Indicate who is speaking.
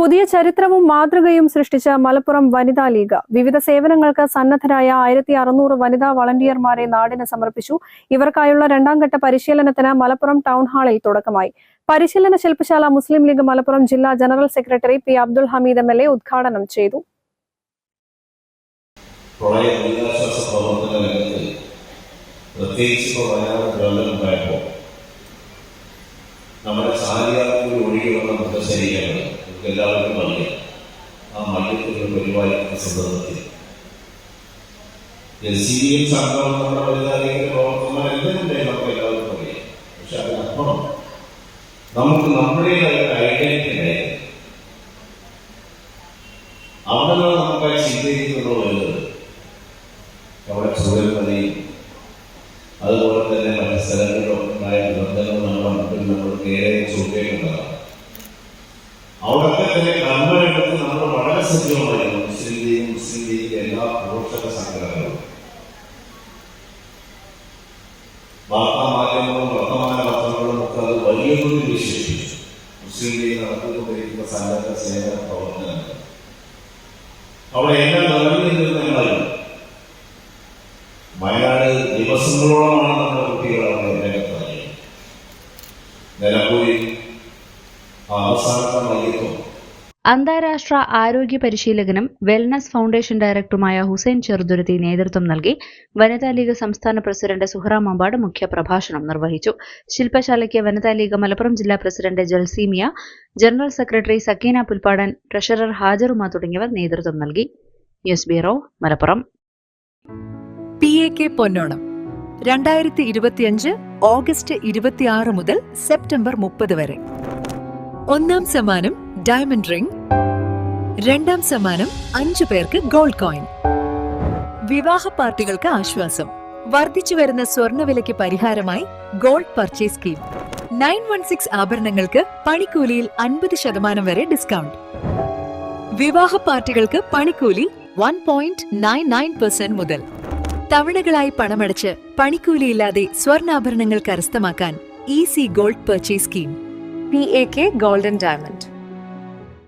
Speaker 1: പുതിയ ചരിത്രവും മാതൃകയും സൃഷ്ടിച്ച മലപ്പുറം വനിതാ ലീഗ്. വിവിധ സേവനങ്ങൾക്ക് സന്നദ്ധരായ ആയിരത്തി അറുന്നൂറ് വനിതാ വളണ്ടിയർമാരെ നാടിന് സമർപ്പിച്ചു. ഇവർക്കായുള്ള രണ്ടാം ഘട്ട പരിശീലനത്തിന് മലപ്പുറം ടൗൺ ഹാളിൽ തുടക്കമായി. പരിശീലന ശില്പശാല മുസ്ലിം ലീഗ് മലപ്പുറം ജില്ലാ general secretary P Abdul Hameed M L A ഉദ്ഘാടനം ചെയ്തു.
Speaker 2: നമ്മുടെ ചാലിയാർക്കൂടി ഒഴുകി വന്ന എല്ലാവർക്കും അറിയാം ആ മല്യത്തുകൾ പരിപാലിക്കുന്ന സന്ദർഭത്തിൽ എം സംഘം നമ്മുടെ വനിതാലയത്തിന്റെ പ്രവർത്തകന്മാർ നമുക്ക് എല്ലാവർക്കും അറിയാം? പക്ഷെ അതിനപ്പുറം നമുക്ക് നമ്മുടേതായ ഐഡന്റിറ്റി ഉണ്ടായിരുന്നു. അവിടെ നമുക്ക് ചിന്തയിലേക്ക് വരുന്നത് ചുഴൽമലയും അതുപോലെ തന്നെ മറ്റു സ്ഥലങ്ങളിലൊക്കെ ഉണ്ടായ ദുരന്തങ്ങൾ നമ്മുടെ മുമ്പിൽ നമ്മൾ നേരെ ചൂണ്ടേണ്ടതാണ് അവിടെയൊക്കെ തന്നെ കർമ്മരംഗത്ത് നമ്മൾ വളരെ സജീവമായിരുന്നു മുസ്ലിം ലീഗ് മുസ്ലിം ലീഗ് എല്ലാ പ്രവർത്തക സംഘടനകളും. വാർത്താ മാധ്യമങ്ങളും വർത്തമാന പത്രങ്ങളും ഒക്കെ അത് വലിയ തോതിൽ വിശേഷിപ്പിച്ചു. മുസ്ലിം ലീഗ് നടത്തിക്കൊണ്ടിരിക്കുന്ന സന്നദ്ധ സേവന പ്രവർത്തനങ്ങൾ. അവിടെ എല്ലാം നിറഞ്ഞു ഞങ്ങളായിരുന്നു വയനാട് ദിവസങ്ങളോളമാണ് നമ്മുടെ കുട്ടികൾ അവിടെ രംഗത്തിറങ്ങി നിലമ്പൂരിൽ ആ
Speaker 3: അന്താരാഷ്ട്ര ആരോഗ്യ പരിശീലകനും വെൽനസ് ഫൗണ്ടേഷൻ ഡയറക്ടറുമായ ഹുസൈൻ ചെറുതുരുത്തി നേതൃത്വം നൽകി വനിതാ ലീഗ് സംസ്ഥാന പ്രസിഡന്റ് സുഹ്റ മമ്പാട് മുഖ്യപ്രഭാഷണം നിർവഹിച്ചു. ശില്പശാലയ്ക്ക് വനിതാ ലീഗ് മലപ്പുറം ജില്ലാ president Jalseemiya general secretary Sakeena Pulpadan treasurer Hajaruma തുടങ്ങിയവർ നേതൃത്വം നൽകി. News bureau Malappuram.
Speaker 4: P A K Ponnonam രണ്ടായിരത്തി ഇരുപത്തിയഞ്ച് ഓഗസ്റ്റ് ഇരുപത്തിയാറ് മുതൽ സെപ്റ്റംബർ മുപ്പത് വരെ. ഒന്നാം സമ്മാനം ഡയമണ്ട് റിംഗ് രണ്ടാം സമ്മാനം അഞ്ചു പേർക്ക് ഗോൾഡ് കോയിൻ വിവാഹ പാർട്ടികൾക്ക് ആശ്വാസം. വർദ്ധിച്ചു വരുന്ന സ്വർണവിലയ്ക്ക് പരിഹാരമായി gold purchase scheme nine one six ആഭരണങ്ങൾക്ക് പണിക്കൂലിയിൽ അൻപത് ശതമാനം വരെ ഡിസ്കൗണ്ട് വിവാഹ പാർട്ടികൾക്ക് പണിക്കൂലി one point nine nine percent മുതൽ. തവണകളായി പണമടച്ച് പണിക്കൂലിയില്ലാതെ സ്വർണാഭരണങ്ങൾ കരസ്ഥമാക്കാൻ easy gold purchase scheme P A K golden diamond